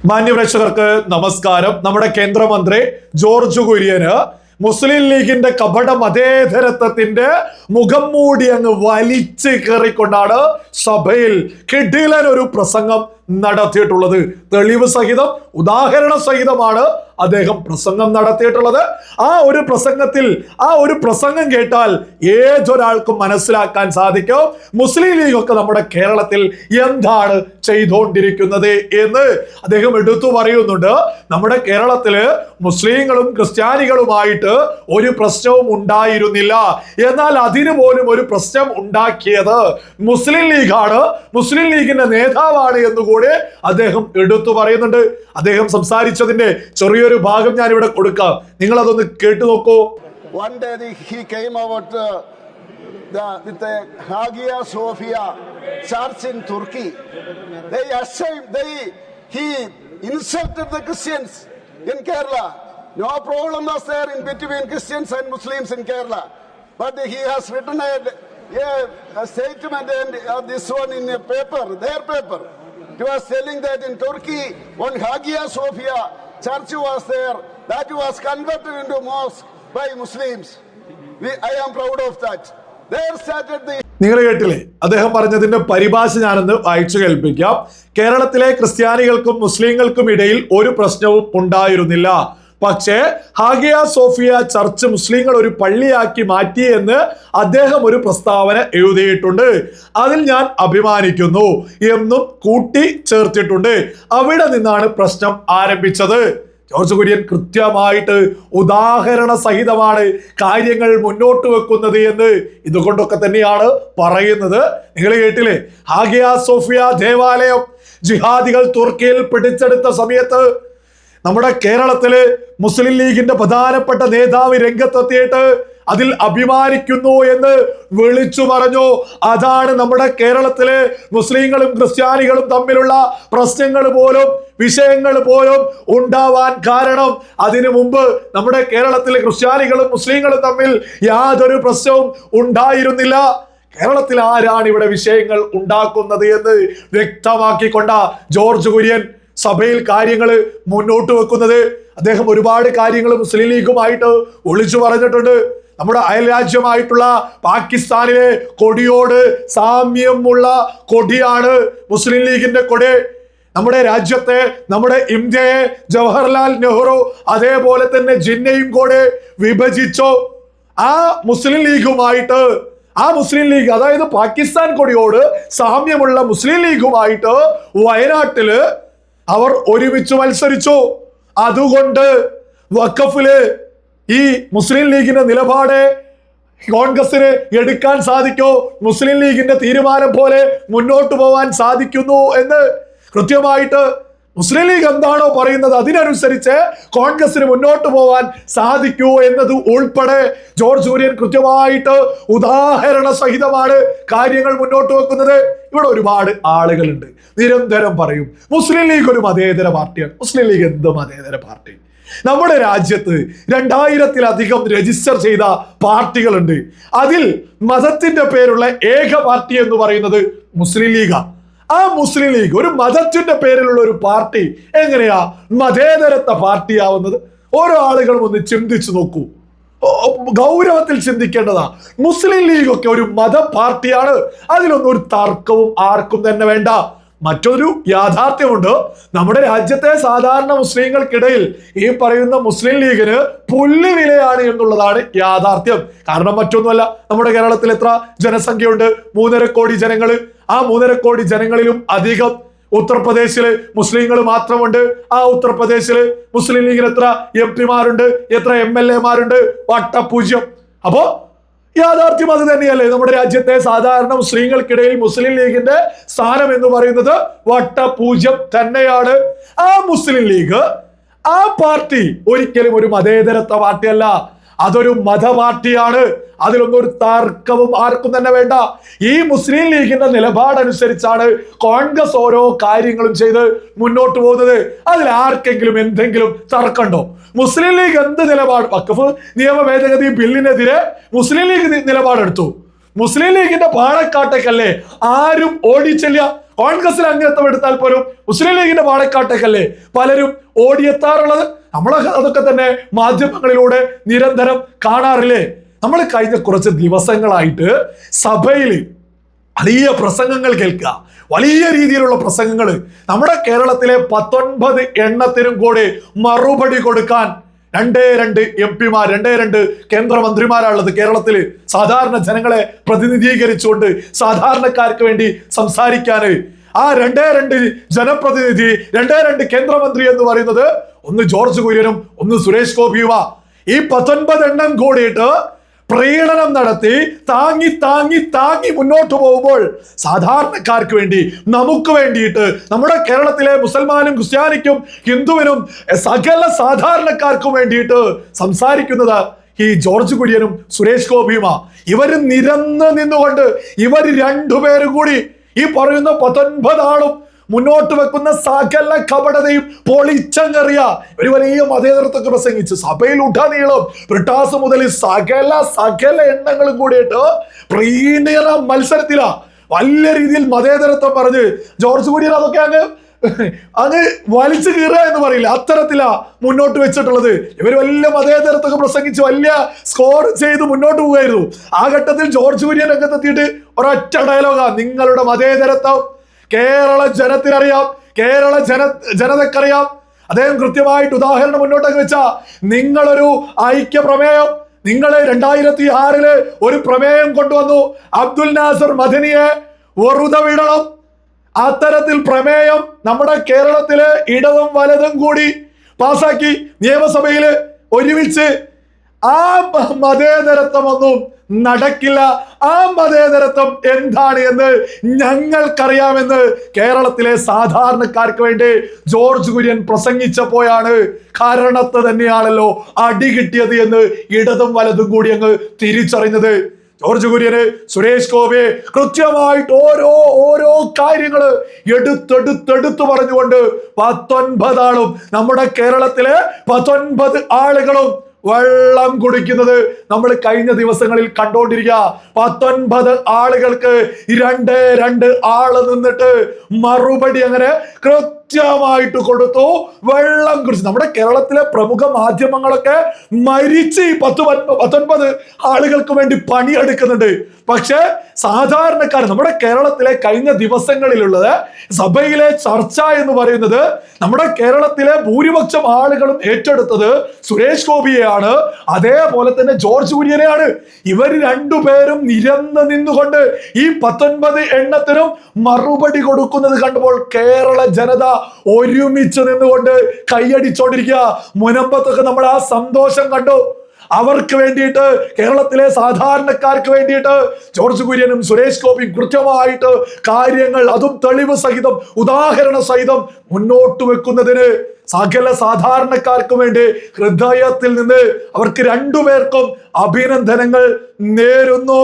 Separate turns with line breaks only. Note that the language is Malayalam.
മാന്യപ്രേക്ഷകർക്ക് നമസ്കാരം. നമ്മുടെ കേന്ദ്രമന്ത്രി ജോർജ് കുര്യന് മുസ്ലിം ലീഗിന്റെ കപട മതേതരത്വത്തിന്റെ മുഖം മൂടി അങ്ങ് വലിച്ചു കയറിക്കൊണ്ടാണ് സഭയിൽ കിടിലൻ ഒരു പ്രസംഗം നടത്തിയിട്ടുള്ളത്. തെളിവ് സഹിതം ഉദാഹരണ സഹിതമാണ് അദ്ദേഹം പ്രസംഗം നടത്തിയിട്ടുള്ളത്. ആ ഒരു പ്രസംഗത്തിൽ ആ ഒരു പ്രസംഗം കേട്ടാൽ ഏതൊരാൾക്കും മനസ്സിലാക്കാൻ സാധിക്കും. മുസ്ലിം ലീഗൊക്കെ നമ്മുടെ കേരളത്തിൽ എന്താണ് ചെയ്തുകൊണ്ടിരിക്കുന്നത് എന്ന് അദ്ദേഹം എടുത്തു പറയുന്നുണ്ട്. നമ്മുടെ കേരളത്തിൽ മുസ്ലിങ്ങളും ക്രിസ്ത്യാനികളുമായിട്ട് ഒരു പ്രശ്നവും ഉണ്ടായിരുന്നില്ല. എന്നാൽ അതിനു പോലും ഒരു പ്രശ്നം ഉണ്ടാക്കിയത് മുസ്ലിം ലീഗാണ്. മുസ്ലിം ലീഗിന്റെ നേതാവാണ് എന്നുകൂടി അദ്ദേഹം എടുത്തു പറയുന്നുണ്ട് അദ്ദേഹം സംസാരിച്ചതിന്റെ ചെറിയൊരു ഭാഗം ഞാൻ ഇവിടെ കൊടുക്കാം നിങ്ങൾ അതൊന്ന് കേട്ടു നോക്കൂ
One day he came out uh, the, with the Hagia Sophia church in Turkey. They ashamed, they, he insulted the Christians in Kerala. No problem was there in between Christians and Muslims in Kerala. But he has written a, a, a statement and uh, this one in a paper, their paper. He was telling that in Turkey, one Hagia Sophia church was there that was converted into mosque by Muslims. We, I am proud of that. There started the
നിങ്ങൾ കേട്ടില്ലേ അദ്ദേഹം പറഞ്ഞതിന്റെ പരിഭാഷ ഞാനൊന്ന് വായിച്ചു കേൾപ്പിക്കാം കേരളത്തിലെ ക്രിസ്ത്യാനികൾക്കും മുസ്ലിങ്ങൾക്കും ഇടയിൽ ഒരു പ്രശ്നവും ഉണ്ടായിരുന്നില്ല പക്ഷേ ഹാഗിയ സോഫിയ ചർച്ച് മുസ്ലിങ്ങൾ ഒരു പള്ളിയാക്കി മാറ്റി എന്ന് അദ്ദേഹം ഒരു പ്രസ്താവന എഴുതിയിട്ടുണ്ട്. അതിൽ ഞാൻ അഭിമാനിക്കുന്നു എന്നും കൂട്ടി ചേർത്തിട്ടുണ്ട്. അവിടെ നിന്നാണ് പ്രശ്നം ആരംഭിച്ചത്. ജോർജ് കുര്യൻ കൃത്യമായിട്ട് ഉദാഹരണ സഹിതമാണ് കാര്യങ്ങൾ മുന്നോട്ട് വെക്കുന്നത് എന്ന് ഇതുകൊണ്ടൊക്കെ തന്നെയാണ് പറയുന്നത്. നിങ്ങൾ കേട്ടില്ലേ? ഹാഗിയ സോഫിയ ദേവാലയം ജിഹാദികൾ തുർക്കിയിൽ പിടിച്ചെടുത്ത സമയത്ത് നമ്മുടെ കേരളത്തിൽ മുസ്ലിം ലീഗിന്റെ പ്രധാനപ്പെട്ട നേതാവ് രംഗത്തെത്തിയിട്ട് അതിൽ അഭിമാനിക്കുന്നു എന്ന് വിളിച്ചു പറഞ്ഞു. അതാണ് നമ്മുടെ കേരളത്തിലെ മുസ്ലിങ്ങളും ക്രിസ്ത്യാനികളും തമ്മിലുള്ള പ്രശ്നങ്ങൾ പോലും വിഷയങ്ങൾ പോലും ഉണ്ടാവാൻ കാരണം. അതിനു മുമ്പ് നമ്മുടെ കേരളത്തിലെ ക്രിസ്ത്യാനികളും മുസ്ലിങ്ങളും തമ്മിൽ യാതൊരു പ്രശ്നവും ഉണ്ടായിരുന്നില്ല. കേരളത്തിൽ ആരാണ് ഇവിടെ വിഷയങ്ങൾ ഉണ്ടാക്കുന്നത് എന്ന് വ്യക്തമാക്കിക്കൊണ്ട ജോർജ് കുര്യൻ സഭയിൽ കാര്യങ്ങൾ മുന്നോട്ട് വെക്കുന്നത്. അദ്ദേഹം ഒരുപാട് കാര്യങ്ങൾ മുസ്ലിം ലീഗുമായിട്ട് ഒളിച്ചു പറഞ്ഞിട്ടുണ്ട്. നമ്മുടെ അയൽരാജ്യമായിട്ടുള്ള പാകിസ്ഥാനിലെ കൊടിയോട് സാമ്യമുള്ള കൊടിയാണ് മുസ്ലിം ലീഗിന്റെ കൊടി. നമ്മുടെ രാജ്യത്തെ നമ്മുടെ ഇന്ത്യയെ ജവഹർലാൽ നെഹ്റു അതേപോലെ തന്നെ ജിന്നയും കൂടെ വിഭജിച്ചോ. ആ മുസ്ലിം ലീഗുമായിട്ട് ആ മുസ്ലിം ലീഗ് അതായത് പാകിസ്ഥാൻ കൊടിയോട് സാമ്യമുള്ള മുസ്ലിം ലീഗുമായിട്ട് വയനാട്ടിൽ അവർ ഒരുമിച്ച് മത്സരിച്ചു. അതുകൊണ്ട് വഖഫിൽ ഈ മുസ്ലിം ലീഗിന്റെ നിലപാട് കോൺഗ്രസിന് എടുക്കാൻ സാധിക്കോ? മുസ്ലിം ലീഗിന്റെ തീരുമാനം പോലെ മുന്നോട്ട് പോവാൻ സാധിക്കുന്നു എന്ന് കൃത്യമായിട്ട് മുസ്ലിം ലീഗ് എന്താണോ പറയുന്നത് അതിനനുസരിച്ച് കോൺഗ്രസിന് മുന്നോട്ട് പോവാൻ സാധിക്കൂ എന്നത് ഉൾപ്പെടെ ജോർജ് സൂര്യൻ കൃത്യമായിട്ട് ഉദാഹരണ സഹിതമാണ് കാര്യങ്ങൾ മുന്നോട്ട് വെക്കുന്നത്. ഇവിടെ ഒരുപാട് ആളുകളുണ്ട്. നിരന്തരം പറയും മുസ്ലിം ലീഗ് ഒരു മതേതര പാർട്ടിയാണ്. മുസ്ലിം ലീഗ് എന്ത് മതേതര പാർട്ടി? നമ്മുടെ രാജ്യത്ത് രണ്ടായിരത്തിലധികം രജിസ്റ്റർ ചെയ്ത പാർട്ടികളുണ്ട്. അതിൽ മതത്തിന്റെ പേരുള്ള ഏക പാർട്ടി എന്ന് പറയുന്നത് മുസ്ലിം ലീഗാണ് ആ മുസ്ലിം ലീഗ് ഒരു മതത്തിന്റെ പേരിലുള്ള ഒരു പാർട്ടി എങ്ങനെയാ മതേതരത്വ പാർട്ടിയാവുന്നത്? ഓരോ ആളുകളും ഒന്ന് ചിന്തിച്ചു നോക്കൂ. ഗൗരവത്തിൽ ചിന്തിക്കേണ്ടതാ. മുസ്ലിം ലീഗ് ഒക്കെ ഒരു മത പാർട്ടിയാണ്. അതിലൊന്നും ഒരു തർക്കവും ആർക്കും തന്നെ വേണ്ട. മറ്റൊരു യാഥാർത്ഥ്യമുണ്ട്. നമ്മുടെ രാജ്യത്തെ സാധാരണ മുസ്ലിങ്ങൾക്കിടയിൽ ഈ പറയുന്ന മുസ്ലിം ലീഗിന് പുല്ല് വിലയാണ് എന്നുള്ളതാണ് യാഥാർത്ഥ്യം. കാരണം മറ്റൊന്നുമല്ല നമ്മുടെ കേരളത്തിൽ എത്ര ജനസംഖ്യയുണ്ട്? മൂന്നര കോടി ജനങ്ങൾ ആ മൂന്നര കോടി ജനങ്ങളിലും അധികം ഉത്തർപ്രദേശിൽ മുസ്ലിങ്ങൾ മാത്രമുണ്ട്. ആ ഉത്തർപ്രദേശിൽ മുസ്ലിം ലീഗിന് എത്ര എം പിമാരുണ്ട് എത്ര എം എൽ എമാരുണ്ട് വട്ടപൂജ്യം അപ്പോ യാഥാർത്ഥ്യം അത് തന്നെയല്ലേ? നമ്മുടെ രാജ്യത്തെ സാധാരണ മുസ്ലിങ്ങൾക്കിടയിൽ മുസ്ലിം ലീഗിന്റെ സ്ഥാനം എന്ന് പറയുന്നത് വട്ടപൂജ്യം തന്നെയാണ്. ആ മുസ്ലിം ലീഗ് ആ പാർട്ടി ഒരിക്കലും ഒരു മതേതരത്വ പാർട്ടിയല്ല. അതൊരു മത പാർട്ടിയാണ് അതിലൊന്നും ഒരു തർക്കവും ആർക്കും തന്നെ വേണ്ട. ഈ മുസ്ലിം ലീഗിന്റെ നിലപാടനുസരിച്ചാണ് കോൺഗ്രസ് ഓരോ കാര്യങ്ങളും ചെയ്ത് മുന്നോട്ട് പോകുന്നത്. അതിൽ ആർക്കെങ്കിലും എന്തെങ്കിലും തർക്കമുണ്ടോ? മുസ്ലിം ലീഗ് എന്ത് നിലപാട്? വക്കഫ് നിയമ ഭേദഗതി ബില്ലിനെതിരെ മുസ്ലിം ലീഗ് നിലപാടെടുത്തു. മുസ്ലിം ലീഗിന്റെ പാണക്കാട്ടേക്കല്ലേ ആരും ഓടിച്ചെല്ല കോൺഗ്രസിൽ അംഗത്വം എടുത്താൽ പോലും മുസ്ലിം ലീഗിന്റെ പാണക്കാട്ടേക്കല്ലേ പലരും ഓടിയെത്താറുള്ളത്? നമ്മൾ അതൊക്കെ തന്നെ മാധ്യമങ്ങളിലൂടെ നിരന്തരം കാണാറില്ലേ? നമ്മൾ കഴിഞ്ഞ കുറച്ച് ദിവസങ്ങളായിട്ട് സഭയിൽ വലിയ പ്രസംഗങ്ങൾ കേൾക്കുക. വലിയ രീതിയിലുള്ള പ്രസംഗങ്ങൾ. നമ്മുടെ കേരളത്തിലെ പത്തൊൻപത് എണ്ണത്തിനും കൂടി മറുപടി കൊടുക്കാൻ രണ്ടേ രണ്ട് എം പിമാർ രണ്ടേ രണ്ട് കേന്ദ്രമന്ത്രിമാരാണുള്ളത് കേരളത്തിൽ സാധാരണ ജനങ്ങളെ പ്രതിനിധീകരിച്ചുകൊണ്ട് സാധാരണക്കാർക്ക് വേണ്ടി സംസാരിക്കാന് ആ രണ്ടേ രണ്ട് ജനപ്രതിനിധി രണ്ടേ രണ്ട് കേന്ദ്രമന്ത്രി എന്ന് പറയുന്നത് ഒന്ന് ജോർജ് കുര്യനും ഒന്ന് സുരേഷ് ഗോപിയുമാ ഈ പത്തൊൻപത് എണ്ണം കൂടിയിട്ട് പ്രീണനം നടത്തി താങ്ങി താങ്ങി താങ്ങി മുന്നോട്ട് പോകുമ്പോൾ സാധാരണക്കാർക്ക് വേണ്ടി നമുക്ക് വേണ്ടിയിട്ട് നമ്മുടെ കേരളത്തിലെ മുസൽമാനും ക്രിസ്ത്യാനിക്കും ഹിന്ദുവിനും സകല സാധാരണക്കാർക്കും വേണ്ടിയിട്ട് സംസാരിക്കുന്നത് ഈ ജോർജ് കുര്യനും സുരേഷ് ഗോപിയുമാ. ഇവർ നിരന്ന് നിന്നുകൊണ്ട് ഇവർ രണ്ടുപേരും കൂടി ഈ പറയുന്ന പത്തൊൻപതാളും മുന്നോട്ട് വെക്കുന്ന സകല കപടതയും പൊളിച്ചങ്ങറിയ ഒരു വലിയ മതേതരത്തൊക്കെ പ്രസംഗിച്ച്. സഭയിൽ ഉടനീളം ബ്രിട്ടാസ് മുതൽ സകല സകല എണ്ണങ്ങളും കൂടിയിട്ട് പ്രീണിയറ മത്സരത്തിലാ. വലിയ രീതിയിൽ മതേതരത്വം പറഞ്ഞ് ജോർജ് കുര്യൻ അതൊക്കെ അങ്ങ് അങ്ങ് വലിച്ചു കീറുക എന്ന് പറയില്ല. അത്തരത്തിലാ മുന്നോട്ട് വെച്ചിട്ടുള്ളത്. ഇവർ വലിയ മതേതരത്തൊക്കെ പ്രസംഗിച്ച് വലിയ സ്കോർ ചെയ്ത് മുന്നോട്ട് പോവുകയായിരുന്നു. ആ ഘട്ടത്തിൽ ജോർജ് കുര്യൻ രംഗത്തെത്തിയിട്ട് ഒരൊറ്റ ഡയലോഗാ നിങ്ങളുടെ മതേതരത്വം കേരള ജനത്തിനറിയാം. കേരള ജന ജനതക്കറിയാം. അദ്ദേഹം കൃത്യമായിട്ട് ഉദാഹരണം മുന്നോട്ടൊക്കെ വെച്ച നിങ്ങളൊരു ഐക്യ പ്രമേയം നിങ്ങൾ രണ്ടായിരത്തി ആറിൽ ഒരു പ്രമേയം കൊണ്ടുവന്നു. അബ്ദുൽ നാസർ മദനിയെ വെറുതെ വിടണം. അത്തരത്തിൽ പ്രമേയം നമ്മുടെ കേരളത്തിലെ ഇടതും വലതും കൂടി പാസാക്കി നിയമസഭയിൽ ഒരുമിച്ച് ആ മതേതരത്വമൊന്നും നടക്കില്ല. ആ മതേതരത്വം എന്താണ് എന്ന് ഞങ്ങൾക്കറിയാമെന്ന് കേരളത്തിലെ സാധാരണക്കാർക്ക് വേണ്ടി ജോർജ് കുര്യൻ പ്രസംഗിച്ചപ്പോഴാണ് കാരണത്ത് തന്നെയാണല്ലോ അടി കിട്ടിയത് എന്ന് ഇടതും വലതും കൂടി അങ്ങ് തിരിച്ചറിഞ്ഞത്. ജോർജ് കുര്യന് സുരേഷ് ഗോപി കൃത്യമായിട്ട് ഓരോ ഓരോ കാര്യങ്ങൾ എടുത്തെടുത്തെടുത്ത് പറഞ്ഞുകൊണ്ട് പത്തൊൻപത് ആളും നമ്മുടെ കേരളത്തിലെ പത്തൊൻപത് ആളുകളും വെള്ളം കുടിക്കുന്നത് നമ്മൾ കഴിഞ്ഞ ദിവസങ്ങളിൽ കണ്ടോണ്ടിരിക്കുക പത്തൊൻപത് ആളുകൾക്ക് രണ്ട് രണ്ട് ആൾ നിന്നിട്ട് മറുപടി അങ്ങനെ കൃത്യമായിട്ട് കൊടുത്തു. വെള്ളം കുടിച്ചു. നമ്മുടെ കേരളത്തിലെ പ്രമുഖ മാധ്യമങ്ങളൊക്കെ മരിച്ച് പത്ത് പത്തൊൻപത് ആളുകൾക്ക് വേണ്ടി പണിയെടുക്കുന്നുണ്ട്. പക്ഷേ സാധാരണക്കാർ നമ്മുടെ കേരളത്തിലെ കഴിഞ്ഞ ദിവസങ്ങളിലുള്ളത് സഭയിലെ ചർച്ച എന്ന് പറയുന്നത് നമ്മുടെ കേരളത്തിലെ ഭൂരിപക്ഷം ആളുകളും ഏറ്റെടുത്തത് സുരേഷ് ഗോപിയെയാണ്. അതേപോലെ തന്നെ ജോർജ് കുര്യനെയാണ്. ഇവർ രണ്ടുപേരും നിരന്ന് നിന്നുകൊണ്ട് ഈ പത്തൊൻപത് എണ്ണത്തിനും മറുപടി കൊടുക്കുന്നത് കണ്ടപ്പോൾ കേരള ജനത ഒരുമിച്ച് നിന്നുകൊണ്ട് കൈയടിച്ചോണ്ടിരിക്കുക. മുനമ്പത്തൊക്കെ നമ്മൾ ആ സന്തോഷം കണ്ടു. അവർക്ക് വേണ്ടിയിട്ട് കേരളത്തിലെ സാധാരണക്കാർക്ക് വേണ്ടിയിട്ട് ജോർജ് കുര്യനും സുരേഷ് ഗോപിയും കൃത്യമായിട്ട് കാര്യങ്ങൾ അതും തെളിവ് സഹിതം ഉദാഹരണ സഹിതം മുന്നോട്ട് വെക്കുന്നതിന് സകല സാധാരണക്കാർക്ക് വേണ്ടി ഹൃദയത്തിൽ നിന്ന് അവർക്ക് രണ്ടുപേർക്കും അഭിനന്ദനങ്ങൾ നേരുന്നു.